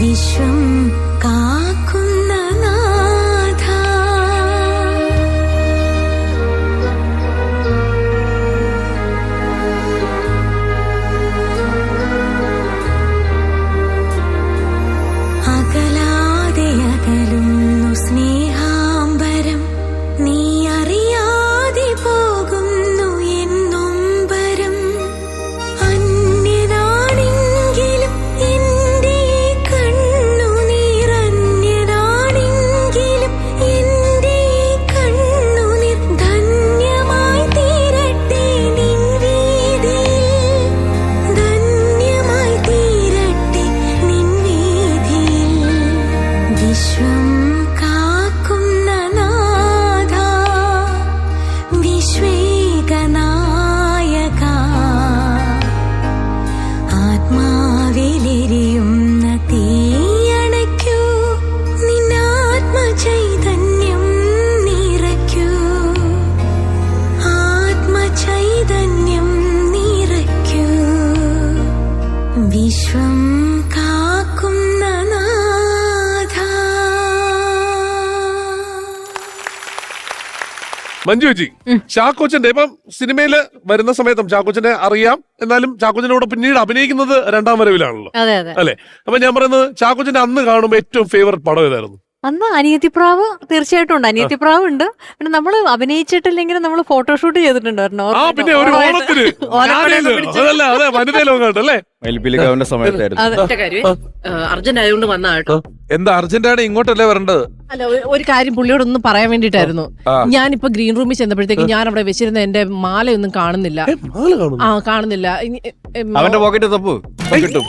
വിശ്വം കാക്കുന്ന ആത്മാവിലെരിയുന്ന മഞ്ജു ചേച്ചി ചാക്കോച്ചന്റെ ഇപ്പം സിനിമയിൽ വരുന്ന സമയത്തും ചാക്കോച്ചനെ അറിയാം. എന്നാലും ചാക്കോച്ചനോട് പിന്നീട് അഭിനയിക്കുന്നത് രണ്ടാം വരവിലാണല്ലോ. അല്ലെ? അപ്പൊ ഞാൻ പറയുന്നത് ചാക്കോച്ചന്റെ അന്ന് കാണുമ്പോൾ ഏറ്റവും ഫേവററ്റ് പടം ഏതായിരുന്നു? അന്ന് അനിയത്തിപ്രാവ് തീർച്ചയായിട്ടും ഉണ്ട്. അനിയത്തിപ്രാവ് ഉണ്ട് പിന്നെ നമ്മൾ അഭിനയിച്ചിട്ടില്ലെങ്കിലും നമ്മൾ ഫോട്ടോഷൂട്ട് ചെയ്തിട്ടുണ്ടായിരുന്നു. പിന്നെ ഒരു. ഓണത്തിന്. അതല്ല അതെ വനിതയിലോ ലോകമായിട്ടല്ലേ മയിൽപ്പിലിക്കാവിന്റെ സമയത്തായിരുന്നു. ഒറ്റ കാര്യം. അർജന്റ് ആയതുകൊണ്ട് വന്നാട്ടോ എന്താ അർജന്റാണ് ഇങ്ങോട്ടല്ലേ വരേണ്ടത്? അല്ല ഒ- ഒരു കാര്യം പുള്ളിയോട് ഒന്ന് പറയാൻ വേണ്ടിട്ടായിരുന്നു ആ. ഞാനിപ്പോ ഗ്രീൻ റൂമിൽ ചെന്നപ്പോഴത്തേക്ക് ഞാൻ അവിടെ വെച്ചിരുന്ന എന്റെ മാലയൊന്നും കാണുന്നില്ല. ആ കാണുന്നില്ല. ഇനി, എ, എ, അവന്റെ പോക്കറ്റ് തപ്പു. കിട്ടും.